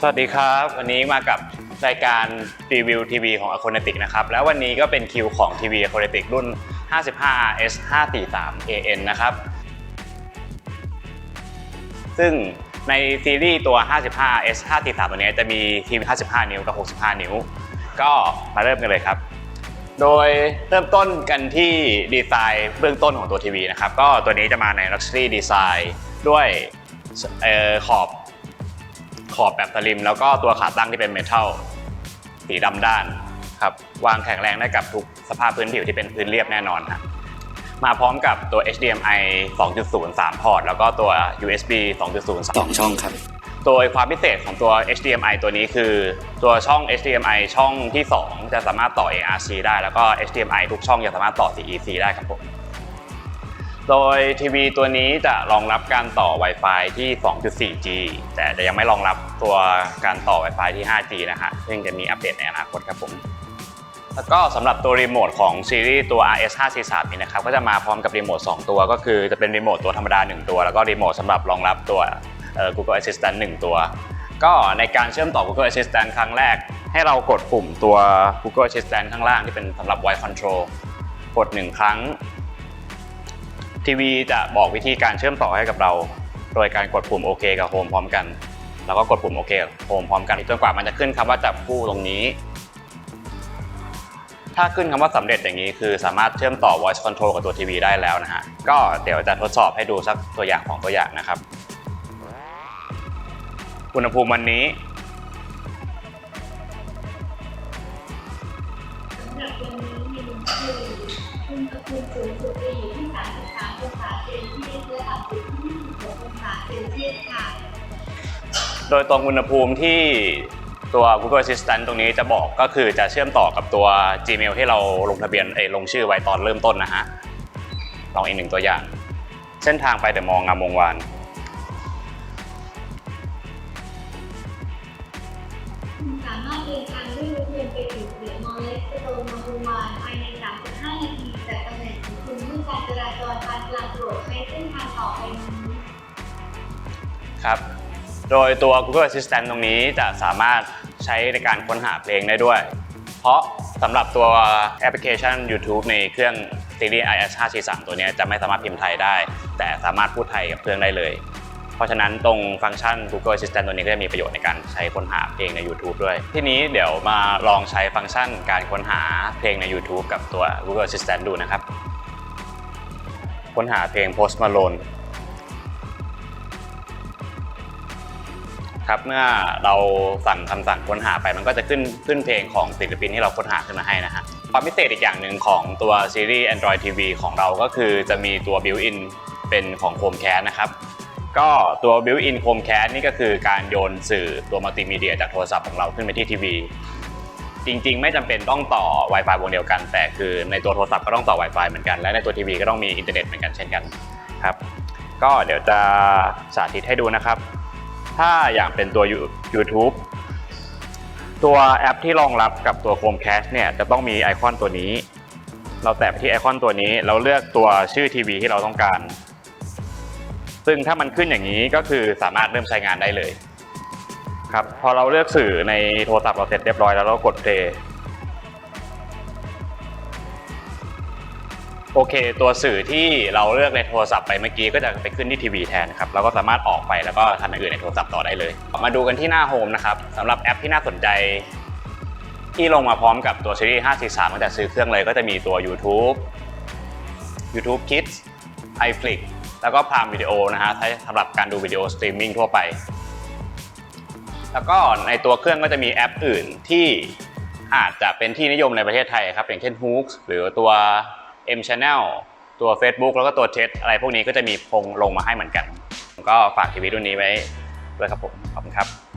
สวัสดีครับ วันนี้มากับรายการรีวิวทีวีของ a c o n a t i c นะครับ แล้ววันนี้ก็เป็นคิวของทีวี a c o n a t i c รุ่น 55RS 543 AN นะครับ ซึ่งในซีรีส์ตัว 55RS 543 ตัวนี้จะมีทีวี 55 นิ้วกับ 65 นิ้ว ก็มาเริ่มกันเลยครับ โดยเริ่มต้นกันที่ดีไซน์เบื้องต้นของตัวทีวีนะครับ ก็ตัวนี้จะมาใน Luxury Design ด้วยออขอบ ขอบแบบสลิม แล้วก็ตัวขาตั้งที่เป็นเมทัลสีดำด้านครับวางแข็งแรงได้กับทุกสภาพพื้นผิวที่เป็นพื้นเรียบแน่นอนครับมาพร้อมกับตัว HDMI 2.0 3 พอร์ต แล้วก็ตัว USB 2.0สองช่องครับโดยความพิเศษของตัว HDMI ตัวนี้คือ ตัวช่อง HDMI ช่องที่ 2 จะสามารถต่อ ARC ได้ แล้วก็ HDMI ทุกช่องจะสามารถต่อ CEC ได้ครับผม โดยทีวีตัวนี้จะรองรับการต่อ Wi-Fi ที่ 2.4G แต่จะยังไม่รองรับตัวการต่อ Wi-Fi ที่ 5G นะฮะซึ่งจะมีอัปเดตในอนาคตครับผม แล้วก็สำหรับตัวรีโมทของซีรีส์ตัว RS 543นี้นะครับก็จะมาพร้อมกับรีโมท2 ตัว ก็คือจะเป็นรีโมทตัวธรรมดา 1 ตัว แล้วก็รีโมทสำหรับรองรับตัว Google Assistant 1 ตัว ก็ในการเชื่อมต่อ Google Assistant ครั้งแรก ให้เรากดปุ่มตัว Google Assistant ข้างล่างที่เป็นสำหรับ Voice Control กด 1 ครั้ง ทีวีจะบอกวิธีการเชื่อมต่อให้กับเรา โดยการกดปุ่มโอเคกับโฮมพร้อมกัน แล้วก็กดปุ่มโอเคกับโฮมพร้อมกันจนกว่ามันจะขึ้นคำว่าจับคู่ตรงนี้ ถ้าขึ้นคำว่าสำเร็จอย่างนี้คือสามารถเชื่อมต่อ voice control กับตัวทีวีได้แล้วนะฮะ ก็เดี๋ยวจะทดสอบให้ดูสักตัวอย่างของตัวอย่างนะครับ อุณหภูมิวันนี้ ดับวันนี้มีลมคืออุณหภูมิสูงสุดจะอยู่ที่ 33 องศาเซลเซียสและต่ำสุดที่ 26 องศาเซลเซียสค่ะ โดยตรงอุณหภูมิที่ตัว Google Assistant ตรงนี้จะบอกก็คือจะเชื่อมต่อกับตัว Gmail ที่เราลงทะเบียนเอยลงชื่อไว้ตอนเริ่มต้นนะฮะลองอีกหนึ่งตัวอย่าง เส้นทางไปเดอะมองงามวงวานคุณสามารถเดินทาง ด้วยรถยนไปถึงเดอะมอลล์เลสโตนมาบูมานภายใน 3.5 นาทีจากตำแหน่งของคุณเมื่อการจราจรปานกลางโปรดใช้เส้นทางต่อไปนี้ครับ โดยตัว Google Assistant ตรงนี้จะสามารถใช้ในการค้นหาเพลงได้ด้วย เพราะสำหรับตัวแอปพลิเคชัน YouTube ในเครื่องซีรีส์ IS 543ตัวนี้จะไม่สามารถพิมพ์ไทยได้ แต่สามารถพูดไทยกับเครื่องได้เลย เพราะฉะนั้นตรงฟังก์ชัน Google Assistant ตัวนี้ก็จะมีประโยชน์ในการใช้ค้นหาเพลงใน YouTube ด้วย ทีนี้เดี๋ยวมาลองใช้ฟังก์ชันการค้นหาเพลงใน YouTube กับตัว Google Assistant ดูนะครับ ค้นหาเพลง Post Malone ครับเมื่อเราสั่งคำสั่งค้นหาไปมันก็จะขึ้นขึ้นเพลงของศิลปินที่เราค้นหาขึ้นมาให้นะฮะความพิเศษอีกอย่างหนึ่งของตัวซีรีส์ Android TV ของเราก็คือจะมีตัว built-in เป็นของ Chromecast นะครับ ก็ตัว built-in Chromecast นี่ก็คือการโยนสื่อตัวมัลติมีเดียจากโทรศัพท์ของเราขึ้นไปที่ทีวี จริง ๆ ไม่จำเป็นต้องต่อ Wi-Fi วงเดียวกัน แต่คือในตัวโทรศัพท์ก็ต้องต่อ Wi-Fi เหมือนกัน และในตัวทีวีก็ต้องมีอินเทอร์เน็ตเหมือนกันเช่นกันครับ ก็เดี๋ยวจะสาธิตให้ดูนะครับ ถ้าอย่างเป็นตัว YouTube ตัวแอปที่รองรับกับตัว Chromecast เนี่ยจะต้องมีไอคอนตัวนี้ เราแตะไปที่ไอคอนตัวนี้ เราเลือกตัวชื่อทีวีที่เราต้องการ ซึ่งถ้ามันขึ้นอย่างนี้ก็คือสามารถเริ่มใช้งานได้เลยครับพอเราเลือกสื่อในโทรศัพท์เราเสร็จเรียบร้อยแล้วเรากด play โอเค ตัวสื่อที่เราเลือกในโทรศัพท์ไปเมื่อกี้ก็จะไปขึ้นที่ทีวีแทนครับเราก็สามารถออกไปแล้วก็ทำอย่างอื่นในโทรศัพท์ต่อได้เลย มาดูกันที่หน้าโฮมนะครับสำหรับแอปที่น่าสนใจ ที่ลงมาพร้อมกับตัวซีรีส์543ตั้งแต่ซื้อเครื่องเลยก็จะมีตัว YouTube YouTube Kids iFlix แล้วก็พามวิดีโอนะฮะใช้สำหรับการดูวิดีโอสตรีมมิ่งทั่วไป แล้วก็ในตัวเครื่องก็จะมีแอปอื่นที่อาจจะเป็นที่นิยมในประเทศไทยครับ อย่างเช่น Hooks หรือตัว M Channel ตัว Facebook แล้วก็ตัวเท็อะไรพวกนี้ก็จะมีพงลงมาให้เหมือนกัน ก็ฝากทีวีรุ่นนี้ไว้ด้วยครับผม ขอบคุณครับ